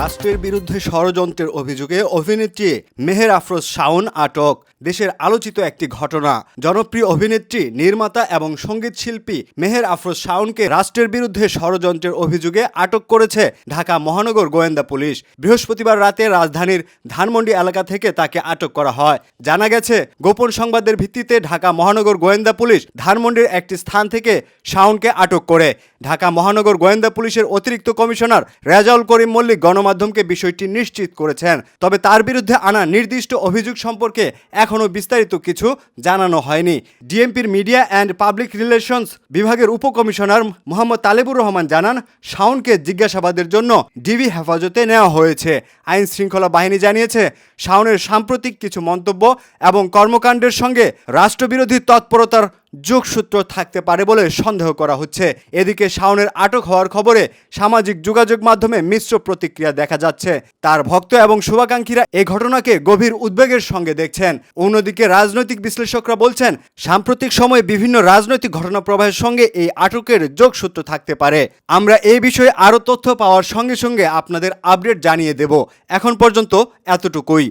রাষ্ট্রের বিরুদ্ধে ষড়যন্ত্রের অভিযোগে অভিনেত্রী মেহের আফরোজ শাওন আটক। দেশের আলোচিত একটি ঘটনা। জনপ্রিয় অভিনেত্রী, নির্মাতা এবং সংগীত শিল্পী মেহের আফরোজ শাওনকে রাষ্ট্রের বিরুদ্ধে ষড়যন্ত্রের অভিযোগে আটক করেছে ঢাকা মহানগর গোয়েন্দা পুলিশ। বৃহস্পতিবার রাতে রাজধানীর ধানমন্ডি এলাকা থেকে তাকে আটক করা হয়। জানা গেছে, গোপন সংবাদের ভিত্তিতে ঢাকা মহানগর গোয়েন্দা পুলিশ ধানমন্ডির একটি স্থান থেকে শাওনকে আটক করে। ঢাকা মহানগর গোয়েন্দা পুলিশের অতিরিক্ত কমিশনার রেজাউল করিম মল্লিক গণমাধ্যমকে বিষয়টি নিশ্চিত করেছেন। তবে তার বিরুদ্ধে আনা নির্দিষ্ট অভিযোগ সম্পর্কে এখনও বিস্তারিত কিছু জানানো হয়নি। ডিএমপির মিডিয়া অ্যান্ড পাবলিক রিলেশনস বিভাগের উপকমিশনার মোহাম্মদ তালেবুর রহমান জানান, শাওনকে জিজ্ঞাসাবাদের জন্য ডিবি হেফাজতে নেওয়া হয়েছে। আইন শৃঙ্খলা বাহিনী জানিয়েছে, শাওনের সাম্প্রতিক কিছু মন্তব্য এবং কর্মকাণ্ডের সঙ্গে রাষ্ট্রবিরোধী তৎপরতার যোগসূত্র থাকতে পারে বলে সন্দেহ করা হচ্ছে। এদিকে শাওনের আটক হওয়ার খবরে সামাজিক যোগাযোগ মাধ্যমে মিশ্র প্রতিক্রিয়া দেখা যাচ্ছে। তার ভক্ত এবং শুভাকাঙ্ক্ষীরা এই ঘটনাকে গভীর উদ্বেগের সঙ্গে দেখছেন। অন্যদিকে রাজনৈতিক বিশ্লেষকরা বলছেন, সাম্প্রতিক সময়ে বিভিন্ন রাজনৈতিক ঘটনা প্রবাহের সঙ্গে এই আটকের যোগসূত্র থাকতে পারে। আমরা এই বিষয়ে আরও তথ্য পাওয়ার সঙ্গে সঙ্গে আপনাদের আপডেট জানিয়ে দেব। এখন পর্যন্ত এতটুকুই।